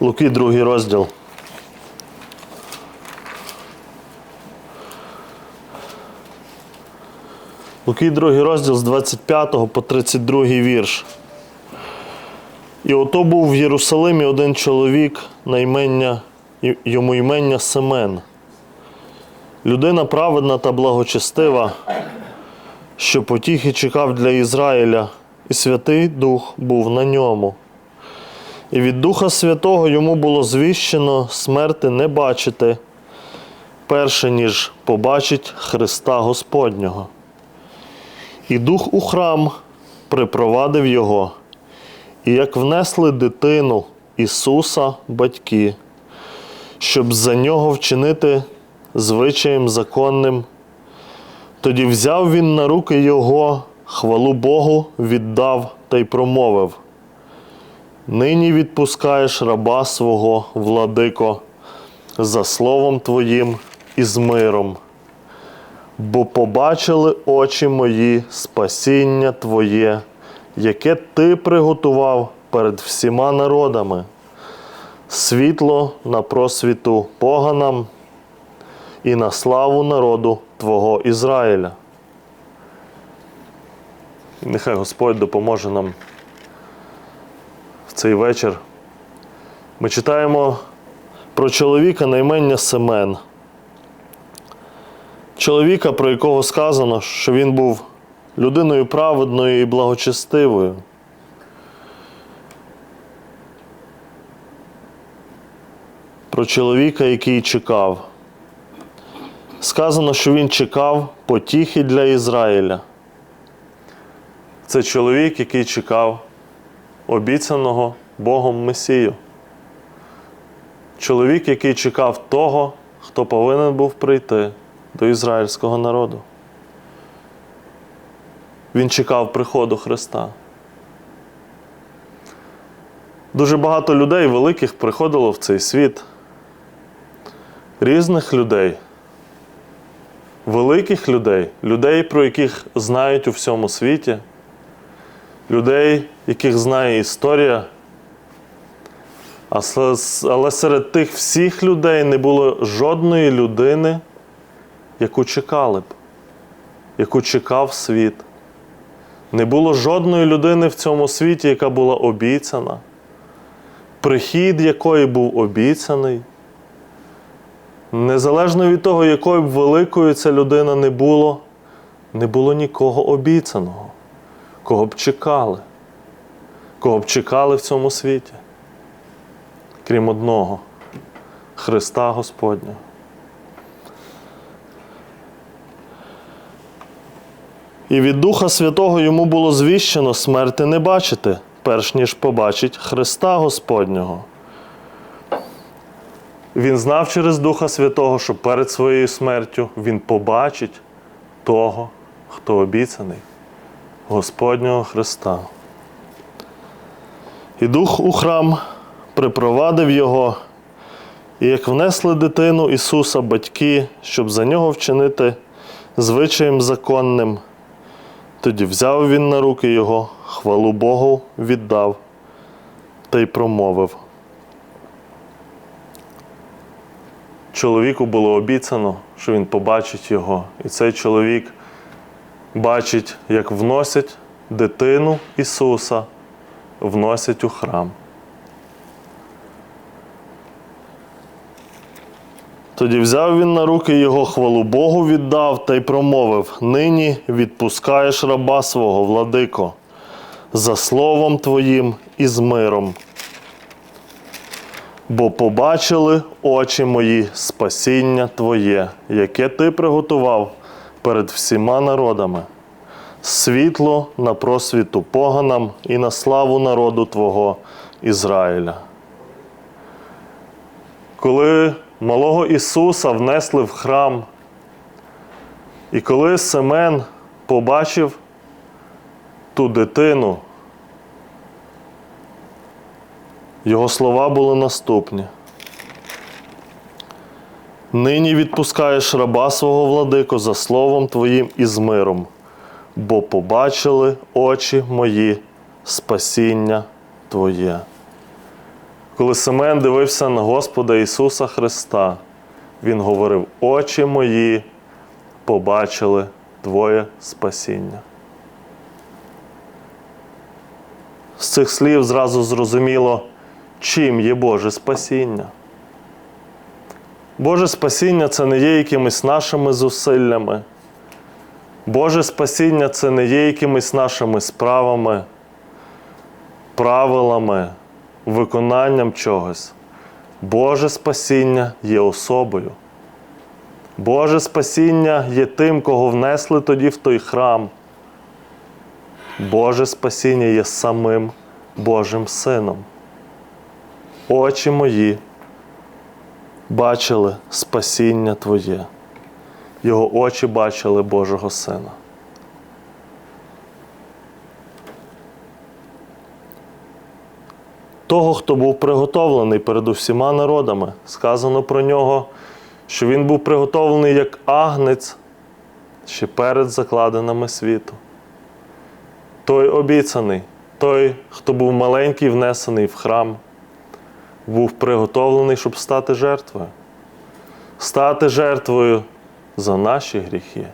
Луки, другий розділ. Луки, другий розділ з 25 по 32 вірш. І ото був в Єрусалимі один чоловік на імення, йому імення Семен. Людина праведна та благочестива, що потіхи чекав для Ізраїля, і Святий Дух був на ньому. І від Духа Святого йому було звіщено смерти не бачити, перше ніж побачить Христа Господнього. І дух у храм припровадив його, і як внесли дитину Ісуса батьки, щоб за нього вчинити звичаєм законним, тоді взяв він на руки його, хвалу Богу віддав та й промовив. Нині відпускаєш раба свого, владико, за словом Твоїм і з миром. Бо побачили очі мої спасіння Твоє, яке Ти приготував перед всіма народами, світло на просвіту поганам і на славу народу Твого Ізраїля. І нехай Господь допоможе нам цей вечір. Ми читаємо про чоловіка на імення Семен. Чоловіка, про якого сказано, що він був людиною праведною і благочестивою. Про чоловіка, який чекав. Сказано, що він чекав потіхи для Ізраїля. Це чоловік, який чекав обіцяного Богом Месію. Чоловік, який чекав того, хто повинен був прийти до ізраїльського народу. Він чекав приходу Христа. Дуже багато людей великих приходило в цей світ. Різних людей, великих людей, людей, про яких знають у всьому світі, людей, яких знає історія. Але серед тих всіх людей не було жодної людини, яку чекали б, яку чекав світ. Не було жодної людини в цьому світі, яка була обіцяна, прихід якої був обіцяний. Незалежно від того, якою б великою ця людина не було, не було нікого обіцяного, кого б чекали, кого б чекали в цьому світі, крім одного Христа Господнього. І від Духа Святого йому було звіщено смерти не бачити, перш ніж побачить Христа Господнього. Він знав через Духа Святого, що перед своєю смертю він побачить того, хто обіцяний, Господнього Христа. І Дух у храм припровадив його, і як внесли дитину Ісуса батьки, щоб за нього вчинити звичаєм законним, тоді взяв він на руки його, хвалу Богу віддав та й промовив. Чоловіку було обіцяно, що він побачить його. І цей чоловік бачить, як вносять дитину Ісуса, вносять у храм. Тоді взяв він на руки його хвалу Богу віддав та й промовив: Нині відпускаєш раба свого, владико, за словом твоїм і з миром. Бо побачили очі мої спасіння Твоє, яке Ти приготував перед всіма народами, світло на просвіту поганам і на славу народу Твого Ізраїля. Коли малого Ісуса внесли в храм, і коли Семен побачив ту дитину, його слова були наступні. Нині відпускаєш раба свого владико за словом Твоїм і з миром, бо побачили очі мої спасіння Твоє. Коли Семен дивився на Господа Ісуса Христа, Він говорив: Очі мої побачили Твоє спасіння. З цих слів зразу зрозуміло, чим є Боже спасіння. Боже спасіння це не є якимись нашими зусиллями. Боже спасіння це не є якимись нашими справами, правилами, виконанням чогось. Боже спасіння є особою. Боже спасіння є тим, кого внесли тоді в той храм. Боже спасіння є самим Божим Сином. Очі мої бачили спасіння Твоє. Його очі бачили Божого Сина. Того, хто був приготовлений перед усіма народами, сказано про нього, що він був приготовлений як агнець ще перед закладинами світу. Той обіцяний, той, хто був маленький, внесений в храм, був приготовлений, щоб стати жертвою. Стати жертвою за наші гріхи.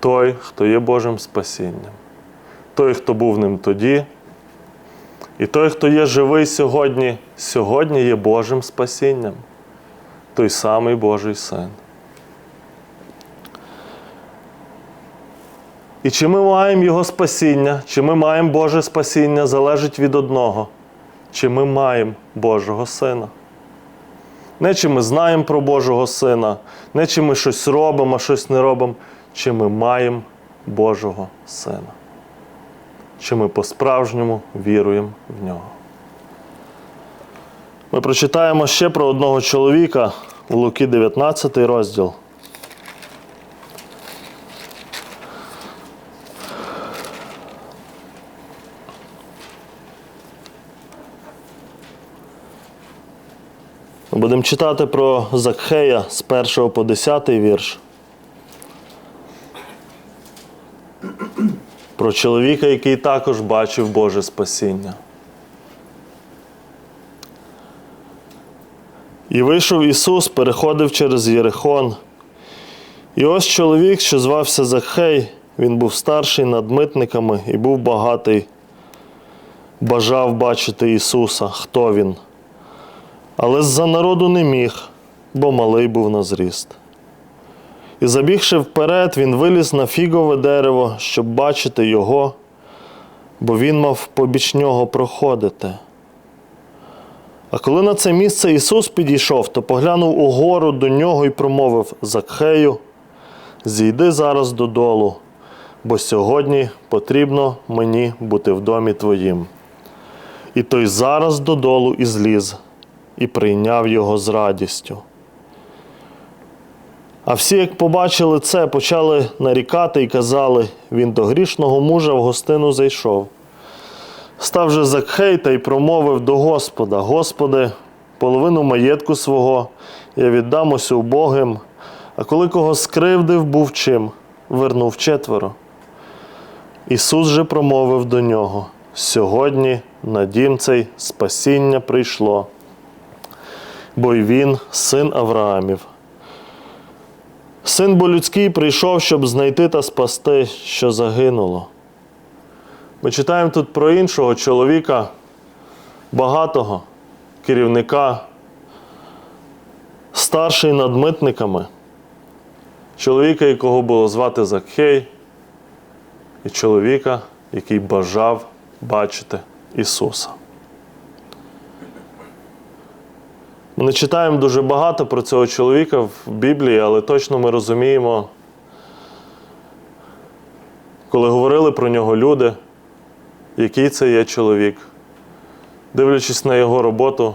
Той, хто є Божим спасінням, той, хто був ним тоді, і той, хто є живий сьогодні, сьогодні є Божим спасінням, той самий Божий Син. І чи ми маємо Його спасіння, чи ми маємо Боже спасіння, залежить від одного, чи ми маємо Божого Сина. Не чи ми знаємо про Божого Сина, не чи ми щось робимо, а щось не робимо, чи ми маємо Божого Сина. Чи ми по-справжньому віруємо в нього. Ми прочитаємо ще про одного чоловіка у Луки 19 розділ. Будемо читати про Закхея з 1 по 10 вірш. Про чоловіка, який також бачив Боже спасіння. І вийшов Ісус, переходив через Єрихон. І ось чоловік, що звався Захей, він був старший над митниками і був багатий, бажав бачити Ісуса, хто він. Але з-за народу не міг, бо малий був на зріст. І забігши вперед, він виліз на фігове дерево, щоб бачити його, бо він мав побіч нього проходити. А коли на це місце Ісус підійшов, то поглянув угору до нього і промовив Закхею, зійди зараз додолу, бо сьогодні потрібно мені бути в домі твоїм. І той зараз додолу і зліз, і прийняв його з радістю. А всі, як побачили це, почали нарікати і казали, він до грішного мужа в гостину зайшов. Став же Закхей та й промовив до Господа: Господи, половину маєтку свого я віддам ось убогим, а коли кого скривдив, був чим, вернув четверо. Ісус же промовив до нього: Сьогодні на дім цей спасіння прийшло, бо й він син Авраамів. Син бо людський прийшов, щоб знайти та спасти, що загинуло. Ми читаємо тут про іншого чоловіка, багатого керівника, старший над митниками, чоловіка, якого було звати Закхей, і чоловіка, який бажав бачити Ісуса. Ми не читаємо дуже багато про цього чоловіка в Біблії, але точно ми розуміємо, коли говорили про нього люди, який це є чоловік. Дивлячись на його роботу,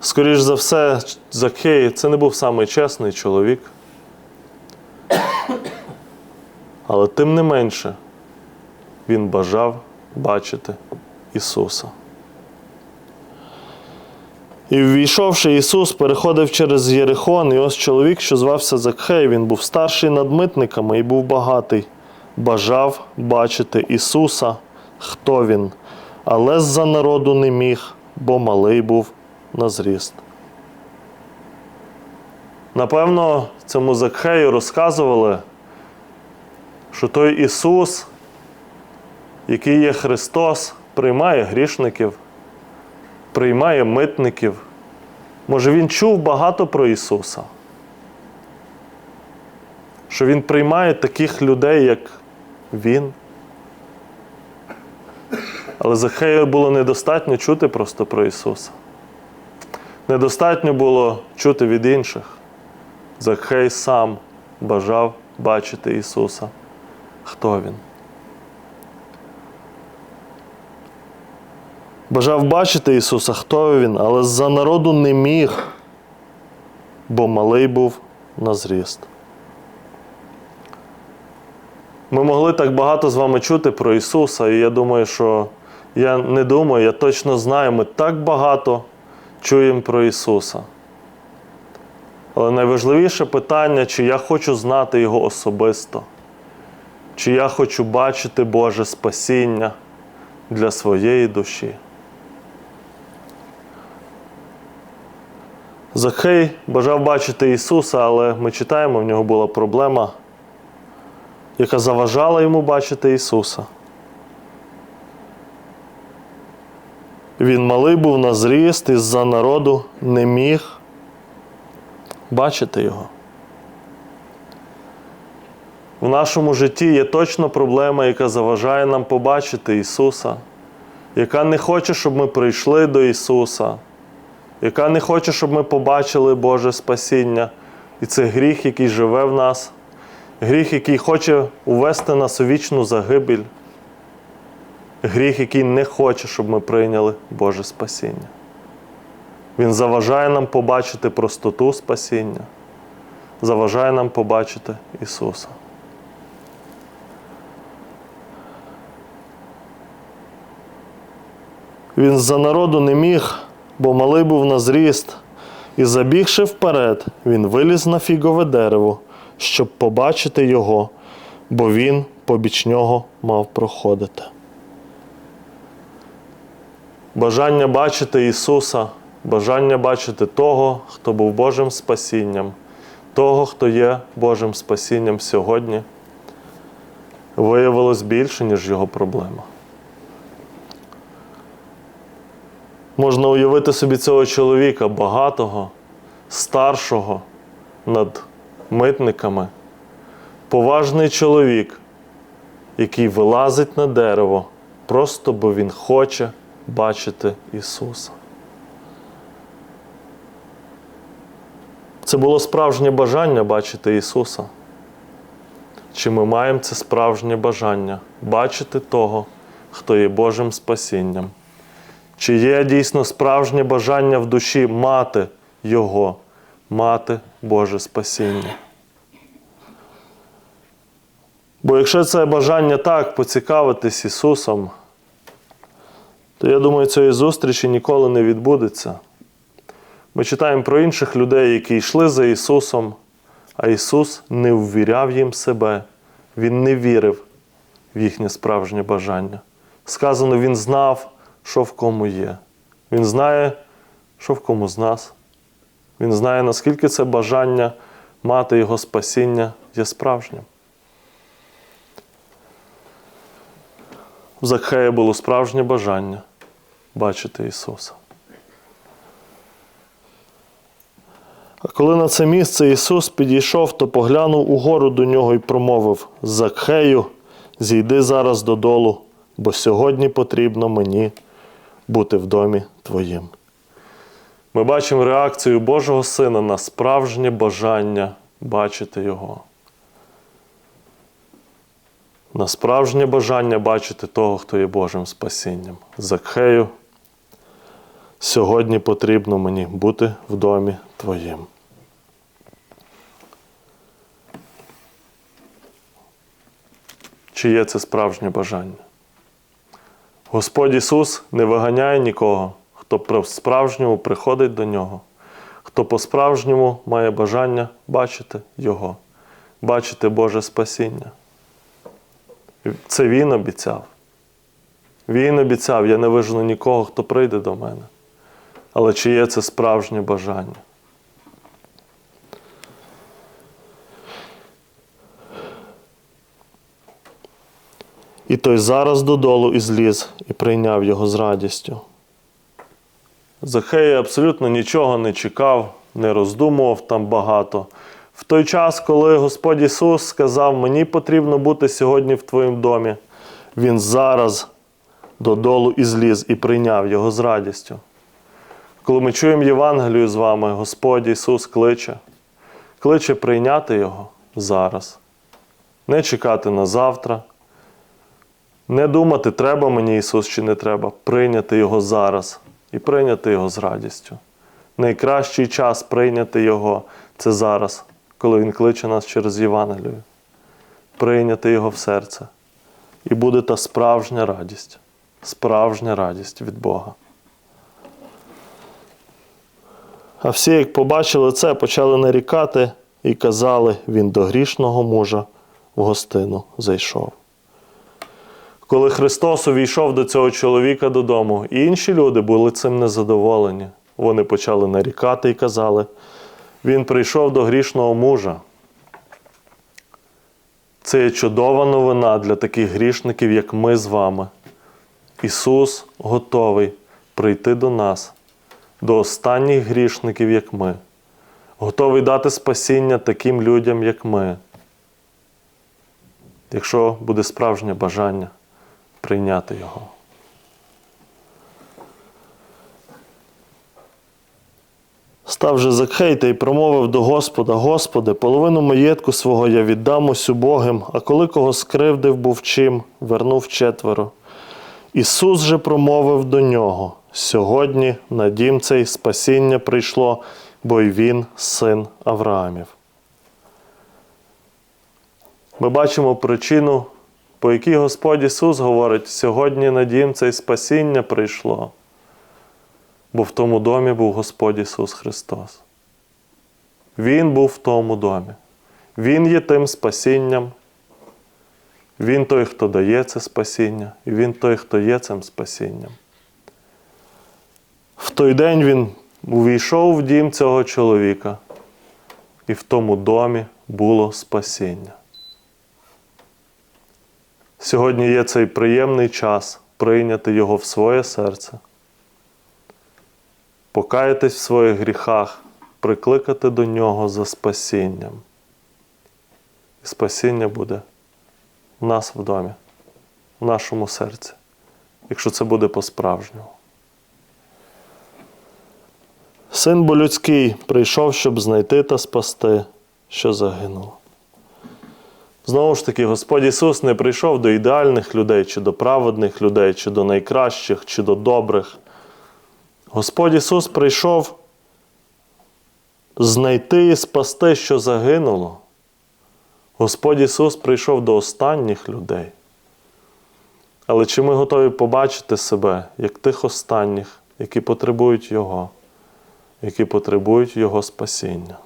скоріш за все, Закхей це не був самий чесний чоловік. Але тим не менше, він бажав бачити Ісуса. І ввійшовши Ісус, переходив через Єрихон, і ось чоловік, що звався Закхей, він був старший над митниками і був багатий, бажав бачити Ісуса, хто він, але з-за народу не міг, бо малий був на зріст. Напевно, цьому Закхею розказували, що той Ісус, який є Христос, приймає грішників, приймає митників. Може, він чув багато про Ісуса, що Він приймає таких людей, як Він. Але Захею було недостатньо чути просто про Ісуса. Недостатньо було чути від інших. Захей сам бажав бачити Ісуса. Хто Він? Бажав бачити Ісуса, хто Він, але за народу не міг, бо малий був на зріст. Ми могли так багато з вами чути про Ісуса, і я думаю, що я не думаю, я точно знаю, ми так багато чуємо про Ісуса. Але найважливіше питання, чи я хочу знати Його особисто, чи я хочу бачити Боже спасіння для своєї душі. Захей бажав бачити Ісуса, але ми читаємо, в нього була проблема, яка заважала йому бачити Ісуса. Він малий був на зріст і з-за народу не міг бачити Його. В нашому житті є точно проблема, яка заважає нам побачити Ісуса, яка не хоче, щоб ми прийшли до Ісуса, яка не хоче, щоб ми побачили Боже спасіння. І це гріх, який живе в нас, гріх, який хоче увести нас у вічну загибель, гріх, який не хоче, щоб ми прийняли Боже спасіння. Він заважає нам побачити простоту спасіння, заважає нам побачити Ісуса. Він за народу не міг, бо малий був на зріст, і забігши вперед, він виліз на фігове дерево, щоб побачити його, бо він побіч нього мав проходити. Бажання бачити Ісуса, бажання бачити того, хто був Божим спасінням, того, хто є Божим спасінням сьогодні, виявилось більше, ніж його проблема. Можна уявити собі цього чоловіка багатого, старшого над митниками, поважний чоловік, який вилазить на дерево, просто бо він хоче бачити Ісуса. Це було справжнє бажання бачити Ісуса. Чи ми маємо це справжнє бажання бачити того, хто є Божим спасінням? Чи є дійсно справжнє бажання в душі мати Його, мати Боже спасіння? Бо якщо це бажання так поцікавитись Ісусом, то я думаю, цієї зустрічі ніколи не відбудеться. Ми читаємо про інших людей, які йшли за Ісусом, а Ісус не ввіряв їм себе, Він не вірив в їхнє справжнє бажання. Сказано, Він знав, що в кому є. Він знає, що в кому з нас. Він знає, наскільки це бажання мати Його спасіння є справжнім. В Закхея було справжнє бажання бачити Ісуса. А коли на це місце Ісус підійшов, то поглянув угору до нього і промовив: Закхею, зійди зараз додолу, бо сьогодні потрібно мені бути в домі Твоїм. Ми бачимо реакцію Божого Сина на справжнє бажання бачити Його. На справжнє бажання бачити того, хто є Божим спасінням. Закхею, сьогодні потрібно мені бути в домі Твоїм. Чи є це справжнє бажання? Господь Ісус не виганяє нікого, хто по-справжньому приходить до Нього, хто по-справжньому має бажання бачити Його, бачити Боже спасіння. Це Він обіцяв. Він обіцяв, я не вижену нікого, хто прийде до мене. Але чи є це справжнє бажання? І той зараз додолу і зліз і прийняв його з радістю. Захей абсолютно нічого не чекав, не роздумував там багато. В той час, коли Господь Ісус сказав, мені потрібно бути сьогодні в Твоєму домі, Він зараз додолу і зліз і прийняв його з радістю. Коли ми чуємо Євангелію з вами, Господь Ісус кличе, кличе прийняти Його зараз, не чекати на завтра, не думати, треба мені Ісус чи не треба, прийняти Його зараз і прийняти Його з радістю. Найкращий час прийняти Його це зараз, коли Він кличе нас через Євангелію. Прийняти Його в серце. І буде та справжня радість, справжня радість від Бога. А всі, як побачили це, почали нарікати і казали, він до грішного мужа в гостину зайшов. Коли Христос увійшов до цього чоловіка додому, і інші люди були цим незадоволені. Вони почали нарікати і казали, він прийшов до грішного мужа. Це є чудова новина для таких грішників, як ми з вами. Ісус готовий прийти до нас, до останніх грішників, як ми, готовий дати спасіння таким людям, як ми, якщо буде справжнє бажання прийняти Його. Став же Закхей та й промовив до Господа: Господи, половину маєтку свого я віддам ось убогим, а коли кого скривдив був чим, вернув четверо. Ісус же промовив до нього: Сьогодні на дім цей спасіння прийшло, бо й він син Авраамів. Ми бачимо причину, по якій Господь Ісус говорить, сьогодні на дім цей спасіння прийшло, бо в тому домі був Господь Ісус Христос. Він був в тому домі. Він є тим спасінням. Він той, хто дає це спасіння, і Він той, хто є цим спасінням. В той день він увійшов в дім цього чоловіка, і в тому домі було спасіння. Сьогодні є цей приємний час прийняти Його в своє серце, покаятись в своїх гріхах, прикликати до Нього за спасінням. І спасіння буде в нас в домі, в нашому серці, якщо це буде по-справжньому. Син бо людський прийшов, щоб знайти та спасти, що загинуло. Знову ж таки, Господь Ісус не прийшов до ідеальних людей, чи до праведних людей, чи до найкращих, чи до добрих. Господь Ісус прийшов знайти і спасти, що загинуло. Господь Ісус прийшов до останніх людей. Але чи ми готові побачити себе як тих останніх, які потребують Його, які потребують Його спасіння?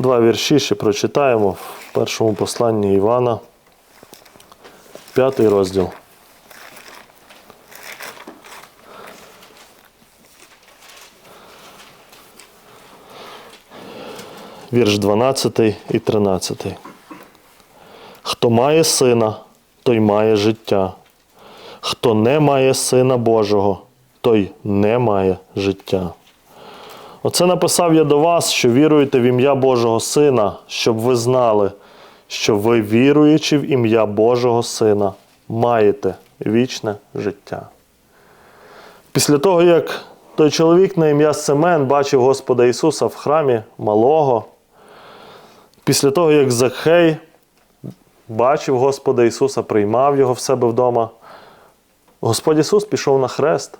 Два вірші ще прочитаємо в першому посланні Івана, п'ятий розділ. Вірш 12 і 13. Хто має сина, той має життя. Хто не має сина Божого, той не має життя. Оце написав я до вас, що віруєте в ім'я Божого Сина, щоб ви знали, що ви, віруючи в ім'я Божого Сина, маєте вічне життя. Після того, як той чоловік на ім'я Семен бачив Господа Ісуса в храмі малого, після того, як Захей бачив Господа Ісуса, приймав Його в себе вдома, Господь Ісус пішов на хрест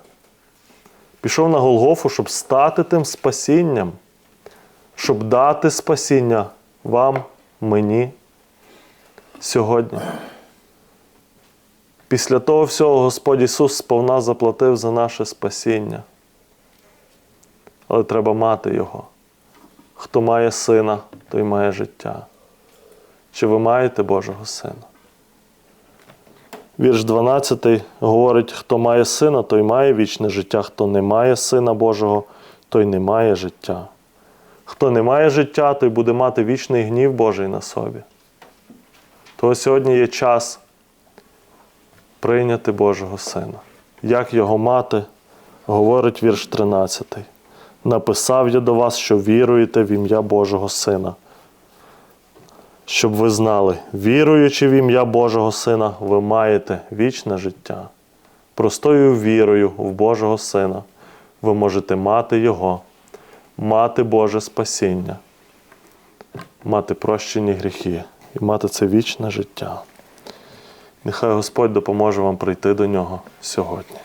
пішов на Голгофу, щоб стати тим спасінням, щоб дати спасіння вам, мені сьогодні. Після того всього Господь Ісус сповна заплатив за наше спасіння. Але треба мати Його. Хто має сина, той має життя. Чи ви маєте Божого Сина? Вірш 12 говорить: хто має сина, той має вічне життя, хто не має сина Божого, той не має життя. Хто не має життя, той буде мати вічний гнів Божий на собі. То сьогодні є час прийняти Божого Сина. Як його мати, говорить вірш 13. Написав я до вас, що віруєте в ім'я Божого Сина. Щоб ви знали, віруючи в ім'я Божого Сина, ви маєте вічне життя. Простою вірою в Божого Сина ви можете мати Його, мати Боже спасіння, мати прощені гріхи і мати це вічне життя. Нехай Господь допоможе вам прийти до нього сьогодні.